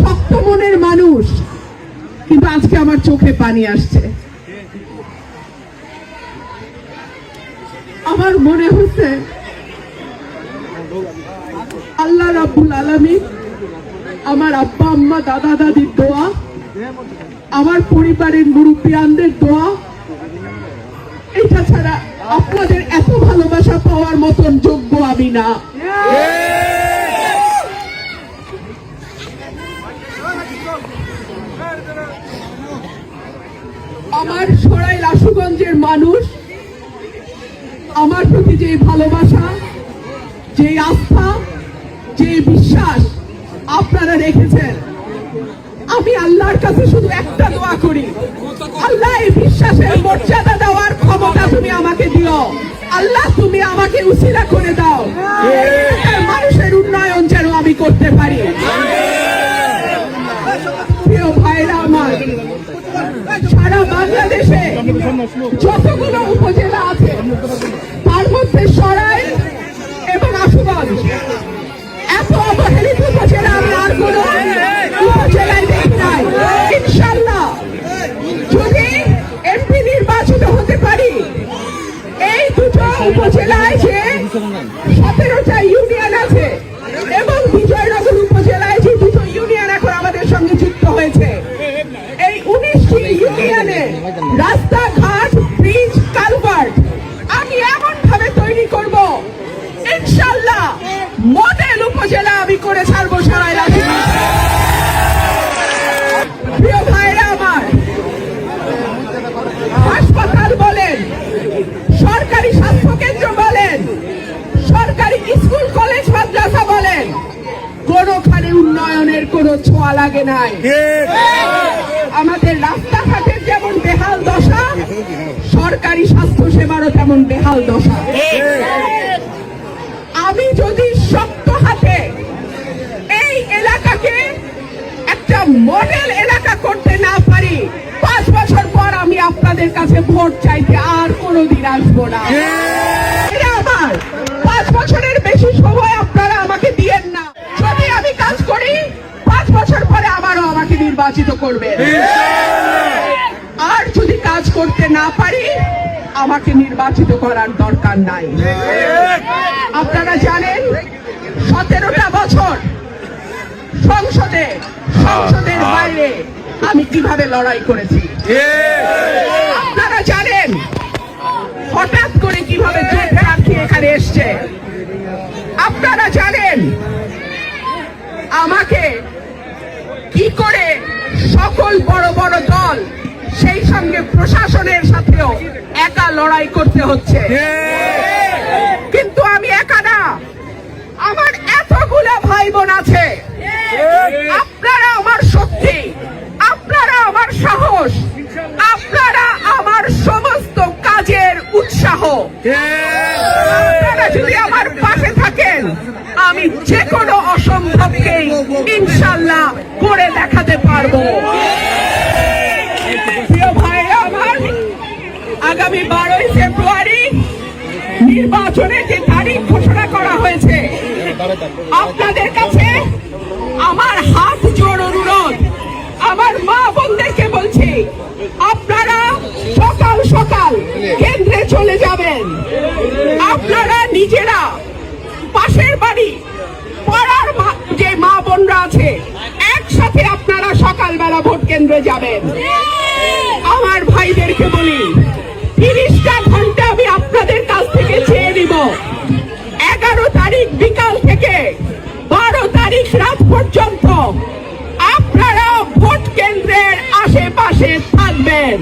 শক্ত মনের মানুষ। কিন্তু আজকে আমার চোখে পানি আসছে। আমার মনে হচ্ছে আল্লাহ রাব্বুল আলামিন আমার আব্বা, আম্মা, দাদা, দাদির দোয়া, আমার পরিবারের মুরব্বিয়ানদের দোয়া। এটা ছাড়া আপনাদের এত ভালোবাসা পাওয়ার মতন যোগ্য আমি না। আমার সরাই রাসুগঞ্জের মানুষ, আমার প্রতি যে ভালোবাসা, যে আস্থা, যে বিশ্বাস আপনারা রেখেছেন, আমি আল্লাহর কাছে শুধু একটা দোয়া করি। আল্লাহ এই বিশ্বাসের মর্যাদা বাংলাদেশে যতগুলো উপজেলা আছে রাস্তাঘাট, ব্রিজ, কালভার্ট, আমি এমন ভাবে তৈরি করব। ইনশাল্লাহ মডেল উপজেলা আমি করে ছাড়বো সারা প্রিয় ভাইরা আমার, হাসপাতাল বলেন, সরকারি স্বাস্থ্য বলেন, সরকারি স্কুল, কলেজ, মাদ্রাসা বলেন, কোনোখানে উন্নয়নের কোনো ছোঁয়া লাগে নাই। আমাদের রাস্তাঘাটের যেমন বেহাল দশা, সরকারি স্বাস্থ্য সেবারও তেমন বেহাল দশা। আমি যদি শক্ত হাতে এই এলাকাকে একটা মডেল এলাকা করতে না পারি, পাঁচ বছর পর আমি আপনাদের কাছে ভোট চাইতে আর কোনোদিন আসব না। নির্বাচিত করবেন আর যদি কাজ করতে না পারি, আমাকে নির্বাচিত করার দরকার নাই। আপনারা জানেন, সতেরোটা বছর সংসদে, সংসদের বাইরে আমি কীভাবে লড়াই করেছি? আপনারা জানেন, হঠাৎ করে কীভাবে এখানে এসছে? আপনারা জানেন, আমাকে সকল বড় বড় দল সেই সঙ্গে প্রশাসনের সাথেও একা লড়াই করতে হচ্ছে। কিন্তু আমি একা না, আমার এতগুলো ভাই বোন আছে। আপনারা আমার শক্তি, আপনারা আমার সাহস, আপনারা আমার সমস্ত কাজের উৎসাহ। আপনারা যদি আমার পাশে থাকেন, আমি যে কোনো অসম্ভবকেই ইনশাল্লাহ করে দেখাতে আমার আগামী বারোই ফেব্রুয়ারি নির্বাচনের যে তারিখ ঘোষণা করা হয়েছে, আপনাদের কাছে আমার হাত জোড় অনুরোধ। আমার মা বোনদেরকে বলছি, আপনারা সকাল সকাল কেন্দ্রে চলে যাবেন। আপনারা নিজেরা পাশের বাড়ি, পাড়ার যে মা বোনরা আছে, একসাথে আপনারা সকালবেলা ভোট কেন্দ্রে যাবেন। আমার ভাইদেরকে বলি, তিরিশটা ঘণ্টা আমি আপনাদের কাছ থেকে চেয়ে নিব। এগারো তারিখ বিকাল থেকে বারো তারিখ রাত পর্যন্ত আপনারা ভোট কেন্দ্রের আশেপাশে থাকবেন।